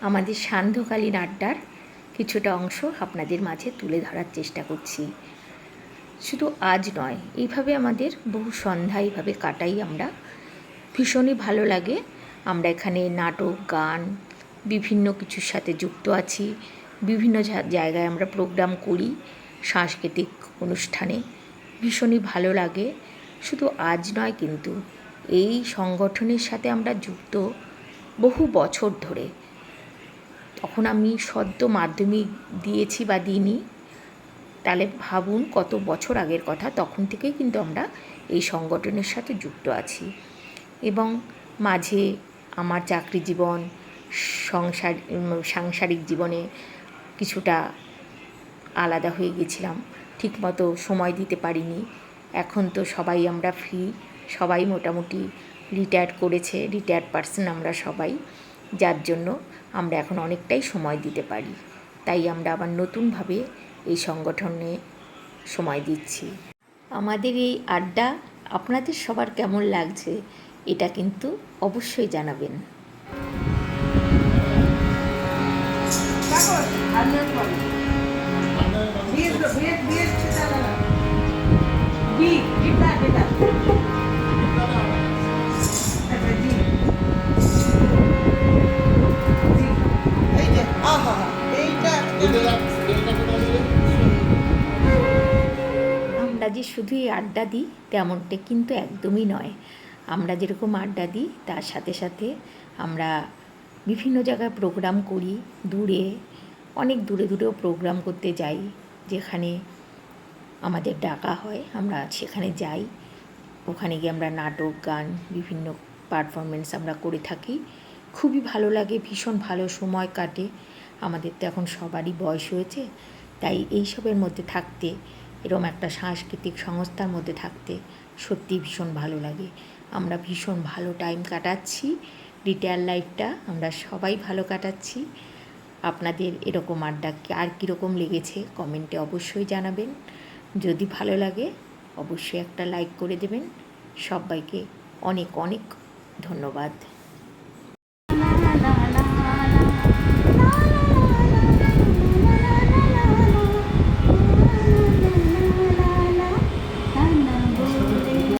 আমাদের সান্ধ্যকালীন আড্ডার কিছুটা অংশ আপনাদের মাঝে তুলে ধরার চেষ্টা করছি। শুধু আজ নয়, এইভাবে আমাদের বহু সন্ধ্যা এইভাবে কাটাই আমরা। ভীষণই ভালো লাগে। আমরা এখানে নাটক, গান, বিভিন্ন কিছুর সাথে যুক্ত আছি। বিভিন্ন জায়গায় আমরা প্রোগ্রাম করি সাংস্কৃতিক অনুষ্ঠানে। ভীষণই ভালো লাগে। শুধু আজ নয় কিন্তু এই সংগঠনের সাথে আমরা যুক্ত বহু বছর ধরে। তখন আমি সদ্য মাধ্যমিক দিয়েছি বা দিইনি, তাহলে ভাবুন কত বছর আগের কথা, তখন থেকেই কিন্তু আমরা এই সংগঠনের সাথে যুক্ত আছি। এবং মাঝে আমার চাকরি জীবন, সংসার সাংসারিক জীবনে কিছুটা আলাদা হয়ে গেছিলাম, ঠিকমতো সময় দিতে পারিনি। এখন তো সবাই আমরা ফ্রি সবাই মোটামুটি রিটায়ার করেছে রিটায়ার্ড পার্সন আমরা সবাই। যার জন্য আমরা এখন অনেকটাই সময় দিতে পারি। তাই আমরা আবার নতুনভাবে এই সংগঠনে সময় দিচ্ছি। আমাদের এই আড্ডা আপনাদের সবার কেমন লাগছে এটা কিন্তু অবশ্যই জানাবেন। বিয়ের বিয়ের যে শুধু এই আড্ডা দিই তেমনটা কিন্তু একদমই নয়। আমরা যেরকম আড্ডা দিই, তার সাথে সাথে আমরা বিভিন্ন জায়গায় প্রোগ্রাম করি, দূরে, অনেক দূরে দূরেও প্রোগ্রাম করতে যাই, যেখানে আমাদের ডাকা হয়, আমরা সেখানে যাই। ওখানে গিয়ে আমরা নাটক, গান, বিভিন্ন পারফরমেন্স আমরা করে থাকি। খুবই ভালো লাগে, ভীষণ ভালো সময় কাটে। আমাদের তো এখন সবারই বয়স হয়েছে, তাই এইসবের মধ্যে থাকতে এরম একটা সাংস্কৃতিক সংস্থার মধ্যে থাকতে সত্যি ভীষণ ভালো লাগে। আমরা ভীষণ ভালো টাইম কাটাচ্ছি রিটায়ার লাইফটা আমরা সবাই ভালো কাটাচ্ছি। আপনাদের এরকম আড্ডা আর কীরকম লেগেছে কমেন্টে অবশ্যই জানাবেন। যদি ভালো লাগে, অবশ্যই একটা লাইক করে দেবেন। সবাইকে অনেক অনেক ধন্যবাদ।